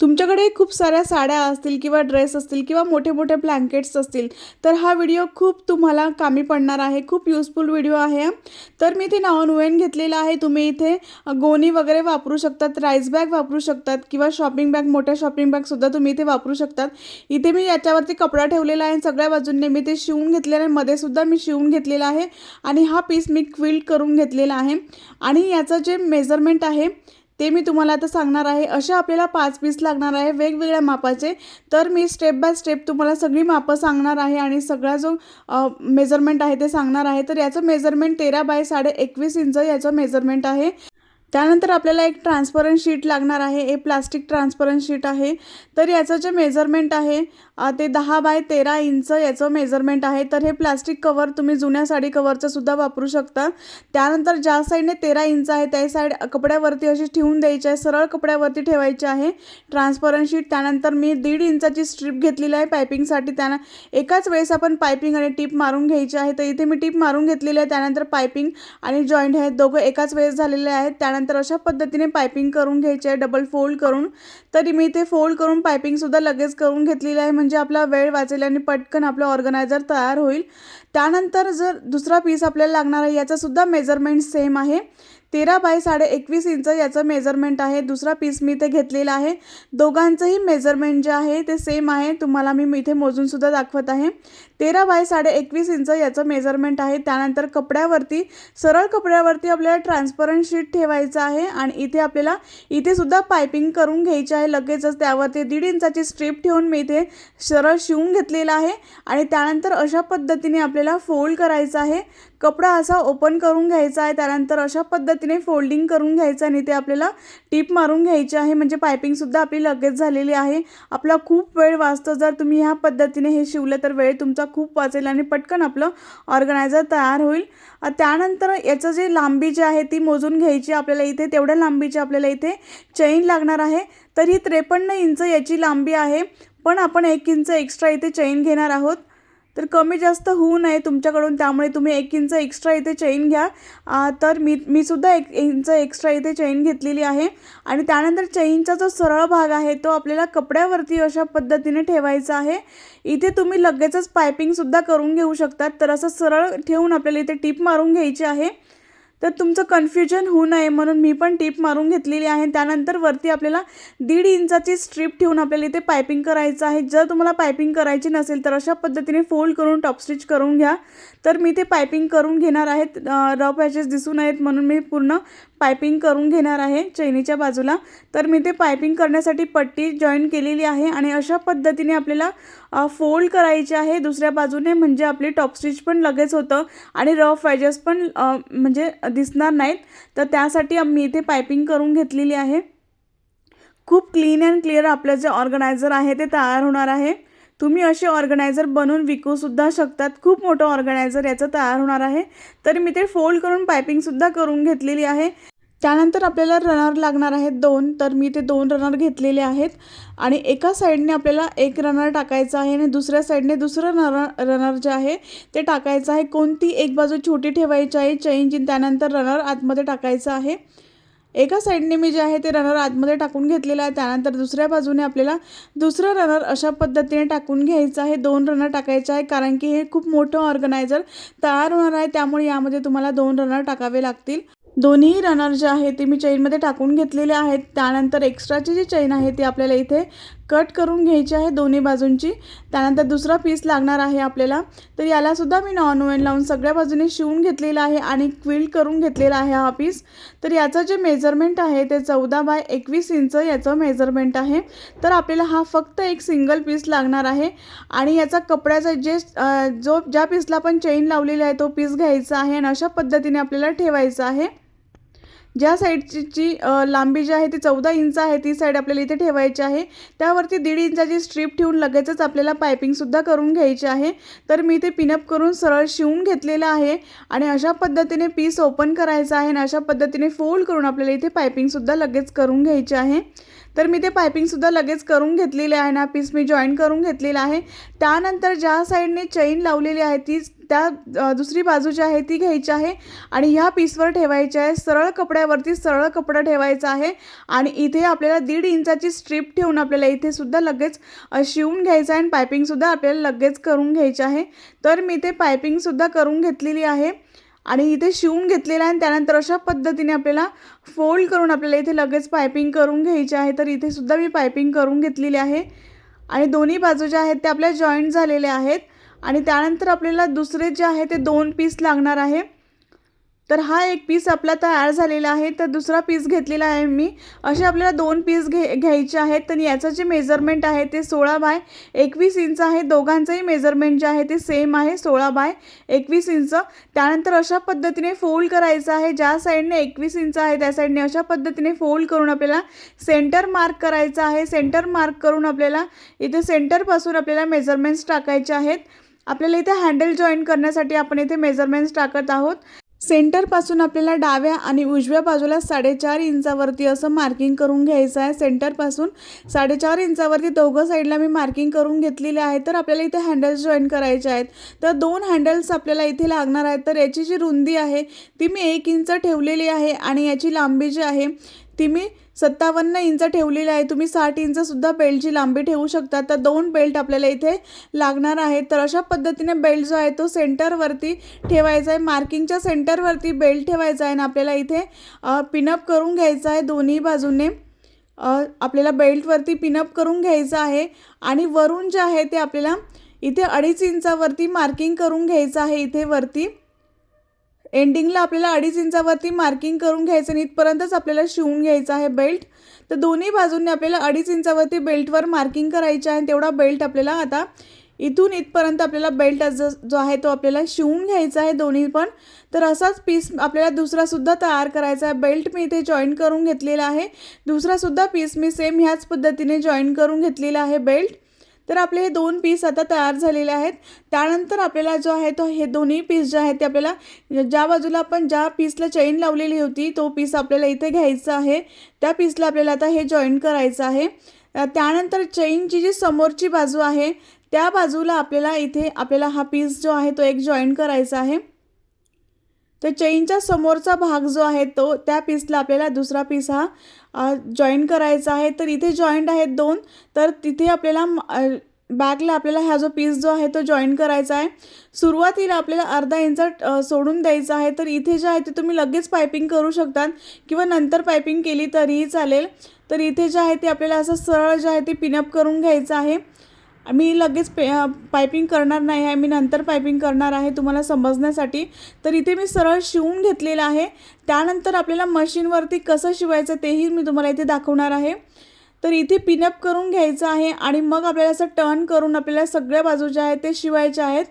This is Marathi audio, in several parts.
तुमच्याकडे खूप साऱ्या साड्या असतील किंवा ड्रेस असतील किंवा मोठे मोठे ब्लँकेट्स असतील तर हा व्हिडिओ खूप तुम्हाला कामी पडणार आहे खूप युजफुल व्हिडिओ आहे. तर मी इथे नॉन घेतलेला आहे तुम्ही इथे गोणी वगैरे वापरू शकतात राईस बॅग वापरू शकतात किंवा शॉपिंग बॅग मोठ्या शॉपिंग बॅगसुद्धा तुम्ही इथे वापरू शकतात. इथे मी याच्यावरती कपडा ठेवलेला आहे सगळ्या बाजूंनी मी ते शिवून घेतलेलं आहे मध्येसुद्धा मी शिवून घेतलेला आहे आणि हा पीस मी क्विल्ट करून घेतलेला आहे. आणि याचं जे मेजरमेंट आहे ते मी तुम्हाला आता सांगणार आहे. अशा आपल्याला पाच पीस लागणार आहे वेगवेगळ्या मापाचे. तर मी स्टेप बाय स्टेप तुम्हाला सगळी मापं सांगणार आहे आणि सगळा जो मेजरमेंट आहे ते सांगणार आहे. तर याचं मेजरमेंट तेरा बाय साडे एकवीस इंच याचं मेजरमेंट आहे. त्यानंतर आपल्याला एक ट्रान्सपरंट शीट लागणार आहे. हे प्लास्टिक ट्रान्सपरंट शीट आहे. तर याचं जे मेजरमेंट आहे ते दहा बाय तेरा इंच याचं मेजरमेंट आहे. तर हे प्लास्टिक कवर तुम्ही जुन्या साडी कवरचं सुद्धा वापरू शकता. त्यानंतर ज्या साईडने तेरा इंच आहे त्या साईड कपड्यावरती अशी ठेवून द्यायची आहे. सरळ कपड्यावरती ठेवायची आहे. ट्रान्सपरंट शीट त्यानंतर मी दीड इंचाची स्ट्रीप घेतलेली आहे पायपिंगसाठी त्यानं एकाच वेळेस आपण पायपिंग आणि टीप मारून घ्यायची आहे. तर इथे मी टीप मारून घेतलेली आहे. त्यानंतर पायपिंग आणि जॉईंट आहेत दोघं एकाच वेळेस झालेले आहेत. त्यानंतर अशा पद्धतीने पायपिंग करून घ्यायची आहे. डबल फोल्ड करून. तरी मी इथे फोल्ड करून पायपिंगसुद्धा लगेच करून घेतलेली आहे. म्हणजे म्हणजे आपला वेळ वाचेल आणि पटकन आपलं ऑर्गनायझर तयार होईल. त्यानंतर जर दुसरा पीस आपल्याला लागणार आहे याचासुद्धा मेजरमेंट सेम आहे. तेरा बाय साडे एकवीस इंच याचं मेजरमेंट आहे. दुसरा पीस मी इथे घेतलेला आहे. दोघांचंही मेजरमेंट जे आहे ते सेम आहे. तुम्हाला मी इथे मोजूनसुद्धा दाखवत आहे. तेरा बाय साडे एकवीस इंच याचं मेजरमेंट आहे. त्यानंतर कपड्यावरती सरळ कपड्यावरती आपल्याला ट्रान्सपरंट शीट ठेवायचं आहे आणि इथे आपल्याला इथे सुद्धा पायपिंग करून घ्यायची आहे. लगेचच त्यावरती दीड इंचाची स्ट्रीप ठेवून मी इथे सरळ शिवून घेतलेला आहे. आणि त्यानंतर अशा पद्धतीने आपल्याला फोल्ड करायचं आहे. कपडा असा ओपन करून घ्यायचा आहे त्यानंतर अशा पद्धतीने फोल्डिंग करून घ्यायचं आणि ते आपल्याला टीप मारून घ्यायची आहे. म्हणजे पायपिंगसुद्धा आपली लगेच झालेली आहे. आपला खूप वेळ वाचतो. जर तुम्ही ह्या पद्धतीने हे शिवलं तर वेळ तुमचा खूप वाचेल आणि पटकन आपलं ऑर्गनायझर तयार होईल. त्यानंतर याचं जे लांबी जी आहे ती मोजून घ्यायची. आपल्याला इथे तेवढ्या लांबीची आपल्याला इथे चैन लागणार आहे. तर ही त्रेपन्न इंच याची लांबी आहे. पण आपण एक इंच एक्स्ट्रा इथे चैन घेणार आहोत. तर कमी जास्त होऊ नये तुमच्याकडून त्यामुळे तुम्ही एक इंच एक्स्ट्रा इथे चैन घ्या. तर मी मी सुद्धा एक इंच एक्स्ट्रा इथे चैन घेतलेली आहे. आणि त्यानंतर चैनचा जो सरळ भाग आहे तो आपल्याला कपड्यावरती अशा पद्धतीने ठेवायचा आहे. इथे तुम्ही लगेचच पायपिंगसुद्धा करून घेऊ शकतात. तर असं सरळ ठेवून आपल्याला इथे टीप मारून घ्यायची आहे. तर तुमचं कन्फ्युजन होऊ नये म्हणून मी पण टीप मारून घेतलेली आहे. त्यानंतर वरती आपल्याला दीड इंचाची स्ट्रीप ठेवून आपल्याला इथे पायपिंग करायचं आहे. जर तुम्हाला पायपिंग करायची नसेल तर अशा पद्धतीने फोल्ड करून टॉप स्टिच करून घ्या. तर मी ते पायपिंग करून घेणार आहेत रफ पॅचेस दिसू नयेत म्हणून मी पूर्ण पायपिंग करून घेणार आहे चैनीच्या बाजूला. तर मी ते पायपिंग करण्यासाठी पट्टी जॉईन केलेली आहे आणि अशा पद्धतीने आपल्याला फोल्ड करायचे आहे. दुसऱ्या बाजूने म्हणजे आपली टॉप स्टिच पण लगेच होतं आणि रफ वॅजेस पण म्हणजे दिसणार नाहीत. तर त्यासाठी मी इथे पायपिंग करून घेतलेली आहे. खूप क्लीन अँड क्लिअर आपलं जे ऑर्गनायझर आहे ते तयार होणार आहे. तुम्ही असे ऑर्गनायझर बनवून विकूसुद्धा शकतात. खूप मोठं ऑर्गनायझर याचं तयार होणार आहे. तर मी ते फोल्ड करून पायपिंगसुद्धा करून घेतलेली आहे. त्यानंतर आपल्याला रनर लागणार आहेत दोन. तर मी ते दोन रनर घेतलेले आहेत. आणि एका साईडने आपल्याला एक रनर टाकायचं आहे आणि दुसऱ्या साईडने दुसरं रनर रनर जे आहे ते टाकायचं आहे. कोणती एक बाजू छोटी ठेवायची आहे चैनची त्यानंतर रनर आतमध्ये टाकायचं आहे. एका साईडने मी जे आहे ते रनर आतमध्ये टाकून घेतलेलं आहे. त्यानंतर दुसऱ्या बाजूने आपल्याला दुसरं रनर अशा पद्धतीने टाकून घ्यायचं आहे. दोन रनर टाकायचे आहे कारण की हे खूप मोठं ऑर्गनायझर तयार होणार आहे. त्यामुळे यामध्ये तुम्हाला दोन रनर टाकावे लागतील. दोन्ही रनर जे आहे ते मी चैनमध्ये टाकून घेतलेले आहेत. त्यानंतर एक्स्ट्राची जी चैन आहे ती आपल्याला इथे कट करून घ्यायची आहे दोन्ही बाजूंची. त्यानंतर दुसरा पीस लागणार आहे आपल्याला. तर यालासुद्धा मी नॉन ओवन लावून सगळ्या बाजूने शिवून घेतलेला आहे आणि क्विल करून घेतलेला आहे हा पीस तर याचं जे मेजरमेंट आहे ते चौदा बाय एकवीस इंच याचं मेजरमेंट आहे. तर आपल्याला हा फक्त एक सिंगल पीस लागणार आहे. आणि याचा कपड्याचा जे जो ज्या पीसला आपण चेन लावलेली आहे तो पीस घ्यायचा आहे आणि अशा पद्धतीने आपल्याला ठेवायचा आहे. ज्या साईडची जी लांबी जी आहे ती चौदा इंच आहे ती साईड आपल्याला इथे ठेवायची आहे. त्यावरती दीड इंचाची स्ट्रीप ठेवून लगेचच आपल्याला पायपिंगसुद्धा करून घ्यायची आहे. तर मी ते पिनअप करून सरळ शिवून घेतलेलं आहे आणि अशा पद्धतीने पीस ओपन करायचं आहे आणि अशा पद्धतीने फोल्ड करून आपल्याला इथे पायपिंगसुद्धा लगेच करून घ्यायची आहे. तर मी ते पायपिंगसुद्धा लगेच करून घेतलेले आहे ना पीस मी जॉईन करून घेतलेला आहे. त्यानंतर ज्या साईडने चैन लावलेली आहे तीच त्या दुसरी बाजू जी आहे ती घ्यायची आहे. आणि ह्या पीसवर ठेवायची आहे सरळ कपड्यावरती सरळ कपडा ठेवायचा आहे. आणि इथे आपल्याला दीड इंचाची स्ट्रीप ठेवून आपल्याला इथे सुद्धा लगेच शिवून घ्यायचं आहे. आणि पायपिंगसुद्धा आपल्याला लगेच करून घ्यायची आहे. तर मी ते पायपिंगसुद्धा करून घेतलेली आहे. आणि इथे शिवून घेतलेलं आहे आणि त्यानंतर अशा पद्धतीने आपल्याला फोल्ड करून आपल्याला इथे लगेच पायपिंग करून घ्यायची आहे. तर इथे सुद्धा मी पायपिंग करून घेतलेली आहे. आणि दोन्ही बाजू ज्या आहेत त्या आपल्या जॉईंट झालेल्या आहेत. आणि त्यानंतर आपल्याला दुसरे जे आहे ते दोन पीस लागणार आहे. तर हा एक पीस आपला तयार झालेला आहे. तर दुसरा पीस घेतलेला आहे मी. असे आपल्याला दोन पीस घे घ्यायचे आहेत. तर याचं जे मेजरमेंट आहे ते सोळा बाय एकवीस इंच आहे. दोघांचंही मेजरमेंट जे आहे ते सेम आहे सोळा बाय एकवीस इंच. त्यानंतर अशा पद्धतीने फोल्ड करायचं आहे. ज्या साईडने एकवीस इंच आहे त्या साईडने अशा पद्धतीने फोल्ड करून आपल्याला सेंटर मार्क करायचं आहे. सेंटर मार्क करून आपल्याला इथे सेंटरपासून आपल्याला मेजरमेंट्स टाकायचे आहेत. आपल्याला इथे हँडल जॉईन करण्यासाठी आपण इथे मेजरमेंट्स टाकत आहोत. सेंटरपासून आपल्याला डाव्या आणि उजव्या बाजूला साडेचार इंचावरती असं मार्किंग करून घ्यायचं आहे. सेंटरपासून साडेचार इंचावरती दोघं साईडला मी मार्किंग करून घेतलेले आहे. तर आपल्याला इथे हँडल्स जॉईन करायचे आहेत. तर दोन हँडल्स आपल्याला इथे लागणार आहेत. तर याची जी रुंदी आहे ती मी एक इंच ठेवलेली आहे आणि याची लांबी जी आहे ती मी सत्तावन्न इंच ठेवलेली आहे. तुम्ही साठ इंचसुद्धा बेल्टची लांबी ठेवू शकता. तर दोन बेल्ट आपल्याला इथे लागणार आहे तर अशा पद्धतीने बेल्ट जो आहे तो सेंटरवरती ठेवायचा आहे. मार्किंगच्या सेंटरवरती बेल्ट ठेवायचा आहे आणि आपल्याला इथे पिनअप करून घ्यायचा आहे दोन्ही बाजूने. आपल्याला बेल्टवरती पिनअप करून घ्यायचं आहे आणि वरून जे आहे ते आपल्याला इथे अडीच इंचावरती मार्किंग करून घ्यायचं आहे इथे वरती. एंडिंगला आपल्याला अडीच इंचावरती मार्किंग करून घ्यायचं आणि इथपर्यंतच आपल्याला शिवून घ्यायचं आहे बेल्ट तर दोन्ही बाजूंनी आपल्याला अडीच इंचावरती बेल्टवर मार्किंग करायचं आहे आणि तेवढा बेल्ट आपल्याला आता इथून इथपर्यंत आपल्याला बेल्ट जो जो आहे तो आपल्याला शिवून घ्यायचा आहे दोन्ही पण. तर असाच पीस आपल्याला दुसरासुद्धा तयार करायचा आहे. बेल्ट मी इथे जॉईन करून घेतलेला आहे. दुसरासुद्धा पीस मी सेम ह्याच पद्धतीने जॉईन करून घेतलेला आहे बेल्ट तर आपले हे दोन पीस आता तयार झालेले आहेत. त्यानंतर आपल्याला जो आहे तो हे दोन्ही पीस जे आहेत ते आपल्याला ज्या बाजूला आपण ज्या पीसला चेन लावलेली होती तो पीस आपल्याला इथे घ्यायचा आहे. त्या पीसला आपल्याला आता हे जॉईन करायचं आहे. त्यानंतर चेनची जी समोरची बाजू आहे त्या बाजूला आपल्याला इथे आपल्याला हा पीस जो आहे तो एक जॉईन करायचा आहे. तर चेनच्या समोरचा भाग जो आहे तो त्या पीसला आपल्याला दुसरा पीस हा जॉईन करायचा आहे. तर इथे जॉईंट आहेत दोन. तर तिथे आपल्याला बॅकला आपल्याला हा जो पीस जो आहे तो जॉईन करायचा आहे. सुरुवातीला आपल्याला अर्धा इंच सोडून द्यायचा आहे. तर इथे जे आहे ते तुम्ही लगेच पायपिंग करू शकतात. किंवा नंतर पायपिंग केली तरीही चालेल. तर इथे जे आहे ते आपल्याला असं सरळ जे आहे ते पिनअप करून घ्यायचं आहे. मी लगेच पे पायपिंग करणार नाही आहे मी नंतर पायपिंग करणार आहे तुम्हाला समजण्यासाठी. तर इथे मी सरळ शिवून घेतलेलं आहे. त्यानंतर आपल्याला मशीनवरती कसं शिवायचं तेही मी तुम्हाला इथे दाखवणार आहे. तर इथे पिनअप करून घ्यायचं आहे आणि मग आपल्याला असं टर्न करून आपल्याला सगळ्या बाजू ज्या आहेत ते शिवायच्या आहेत.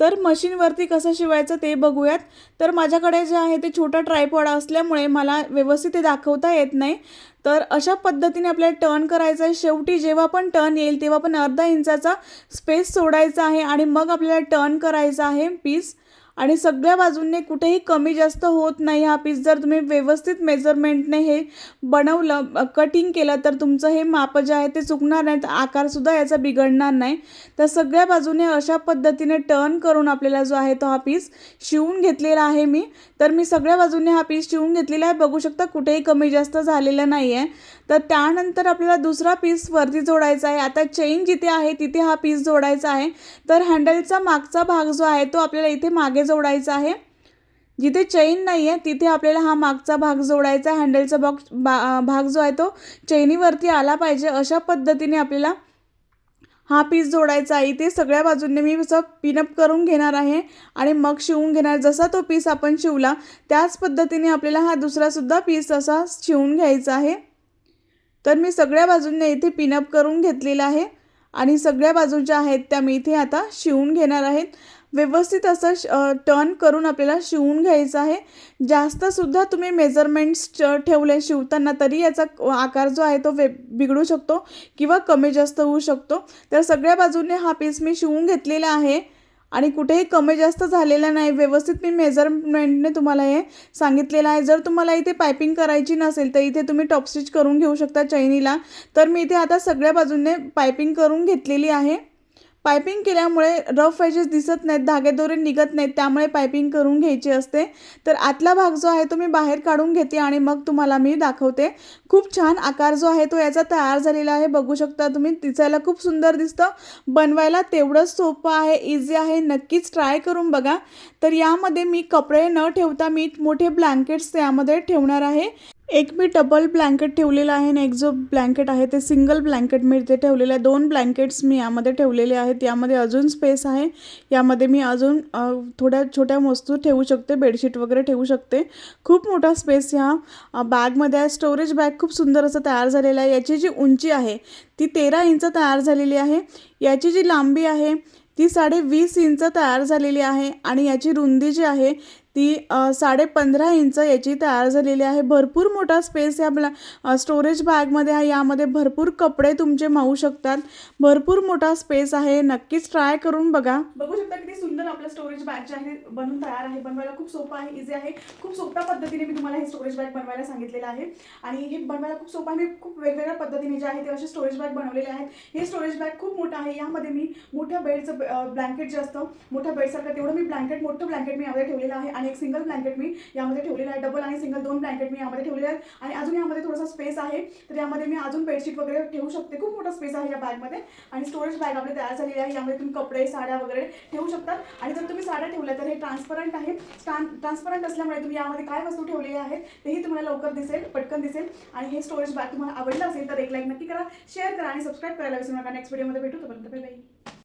तर मशीनवरती कसं शिवायचं ते बघूयात. तर माझ्याकडे जे आहे ते छोटा ट्रायपॉड असल्यामुळे मला व्यवस्थित ते दाखवता येत नाही. तर अशा पद्धतीने आपल्याला टर्न करायचं आहे. शेवटी जेव्हा पण टर्न येईल तेव्हा पण अर्धा इंचाचा स्पेस सोडायचा आहे आणि मग आपल्याला टर्न करायचा आहे पीस आणि सगळ्या बाजूंनी कुठेही कमी जास्त होत नाही हा पीस जर तुम्ही व्यवस्थित मेजरमेंटने हे बनवलं कटिंग केलं तर तुमचं हे माप जे आहे ते चुकणार नाही. तर आकारसुद्धा याचा बिघडणार नाही. तर सगळ्या बाजूने अशा पद्धतीने टर्न करून आपल्याला जो आहे तो हा पीस शिवून घेतलेला आहे मी. तर मी सगळ्या बाजूने हा पीस शिवून घेतलेला आहे. बघू शकता कुठेही कमी जास्त झालेलं नाही आहे तर त्यानंतर आपल्याला दुसरा पीस वरती जोडायचा आहे. आता चेन जिथे आहे तिथे हा पीस जोडायचा आहे. तर हँडलचा मागचा भाग जो आहे तो आपल्याला इथे मागे जोडायचा आहे. जिथे चेन नाही आहे तिथे आपल्याला हा मागचा भाग जोडायचा आहे. हँडलचा बॉक्स बा भाग जो आहे तो चेनीवरती आला पाहिजे. अशा पद्धतीने आपल्याला हा पीस जोडायचा आहे. इथे सगळ्या बाजूंनी मी असं पिनअप करून घेणार आहे आणि मग शिवून घेणार. जसा तो पीस आपण शिवला त्याच पद्धतीने आपल्याला हा दुसरासुद्धा पीस असा शिवून घ्यायचा आहे. तर मी सगळ्या बाजूंनी इथे पिनअप करून घेतलेला आहे आणि सगळ्या बाजू ज्या आहेत त्या मी इथे आता शिवून घेणार आहेत व्यवस्थित असं श टर्न करून आपल्याला शिवून घ्यायचं आहे. जास्तसुद्धा तुम्ही मेजरमेंट्स ठेवले शिवताना तरी याचा आकार जो आहे तो वे बिघडू शकतो किंवा कमी जास्त होऊ शकतो. तर सगळ्या बाजूने हा पीस मी शिवून घेतलेला आहे आणि कुठेही कमी जास्त झालेलं नाही. व्यवस्थित मी मेजरमेंटने तुम्हाला हे सांगितलेलं आहे. जर तुम्हाला इथे पायपिंग करायची नसेल तर इथे तुम्ही टॉप स्टिच करून घेऊ शकता चैनीला. तर मी इथे आता सगळ्या बाजूने पायपिंग करून घेतलेली आहे. पायपिंग केल्यामुळे रफ एजेस दिसत नाहीत धागेदोरे निघत नाहीत त्यामुळे पायपिंग करून घ्यायची असते. तर आतला भाग जो आहे तो मी बाहेर काढून घेते आणि मग तुम्हाला मी दाखवते. खूप छान आकार जो आहे तो याचा तयार झालेला आहे. बघू शकता तुम्ही दिसायला खूप सुंदर दिसतं. बनवायला तेवढंच सोपं आहे इझी आहे. नक्कीच ट्राय करून बघा. तर यामध्ये मी कपडे न ठेवता मी मोठे ब्लँकेट्स यामध्ये ठेवणार आहे. एक मी डबल ब्लँकेट ठेवलेला आहे आणि एक जो ब्लँकेट आहे ते सिंगल ब्लँकेट मी इथे ठेवलेलं आहे. दोन ब्लँकेट्स मी यामध्ये ठेवलेले आहेत. यामध्ये अजून स्पेस आहे. यामध्ये मी अजून थोड्या छोट्या वस्तू ठेवू शकते. बेडशीट वगैरे ठेवू शकते. खूप मोठा स्पेस ह्या बॅगमध्ये आहे. स्टोरेज बॅग खूप सुंदर असं तयार झालेलं आहे. याची जी उंची आहे ती तेरा इंच तयार झालेली आहे. याची जी लांबी आहे ती साडे वीस इंच तयार झालेली आहे. आणि याची रुंदी जी आहे ती साडे पंधरा इंच याची तयार झालेली आहे. भरपूर मोठा स्पेस या ब्लॅ स्टोरेज बॅगमध्ये आहे. यामध्ये भरपूर कपडे तुमचे मावू शकतात. भरपूर मोठा स्पेस आहे. नक्कीच ट्राय करून बघा. बघू शकता किती सुंदर आपलं स्टोरेज बॅग जे आहे बनून तयार आहे. बनवायला खूप सोपं आहे इझी आहे. खूप सोप्या पद्धतीने मी तुम्हाला हे स्टोरेज बॅग बनवायला सांगितलेलं आहे. आणि हे बनवायला खूप सोपं आहे. मी खूप वेगवेगळ्या पद्धतीने जे आहे ते असे स्टोरेज बॅग बनवलेले आहेत. हे स्टोरेज बॅग खूप मोठं आहे. यामध्ये मी मोठ्या बेडचं ब्लँकेट जे असतं मोठ्या बेडसारखं तेवढं मी ब्लँकेट मोठं ब्लँकेट मी यामध्ये ठेवलेलं आहे. आणि एक सिंगल ब्लँकेट मी यामध्ये ठेवलेलं आहे. डबल आणि सिंगल दोन ब्लँकेट मी यामध्ये ठेवलेले आहेत. आणि अजून यामध्ये थोडासा स्पेस आहे. तर यामध्ये मी अजून बेडशीट वगैरे ठेवू शकते. खूप मोठा स्पेस आहे या बॅगमध्ये आणि स्टोरेज बॅग आपली तयार झालेली आहे. यामध्ये तुम्ही कपडे साड्या वगैरे ठेवू शकतात आणि जर तुम्ही साड्या ठेवल्या तर हे ट्रान्सपरंट आहे. ट्रान्सपरंट असल्यामुळे तुम्ही यामध्ये काय वस्तू ठेवलेल्या आहेत तेही तुम्हाला लवकर दिसेल पटकन दिसेल. आणि हे स्टोरेज बॅग तुम्हाला आवडलं असेल तर एक लाईक नक्की करा शेअर करा आणि सबस्क्राईब करायला विसरू नका. नेक्स्ट व्हिडिओमध्ये भेटू. तोपर्यंत बाय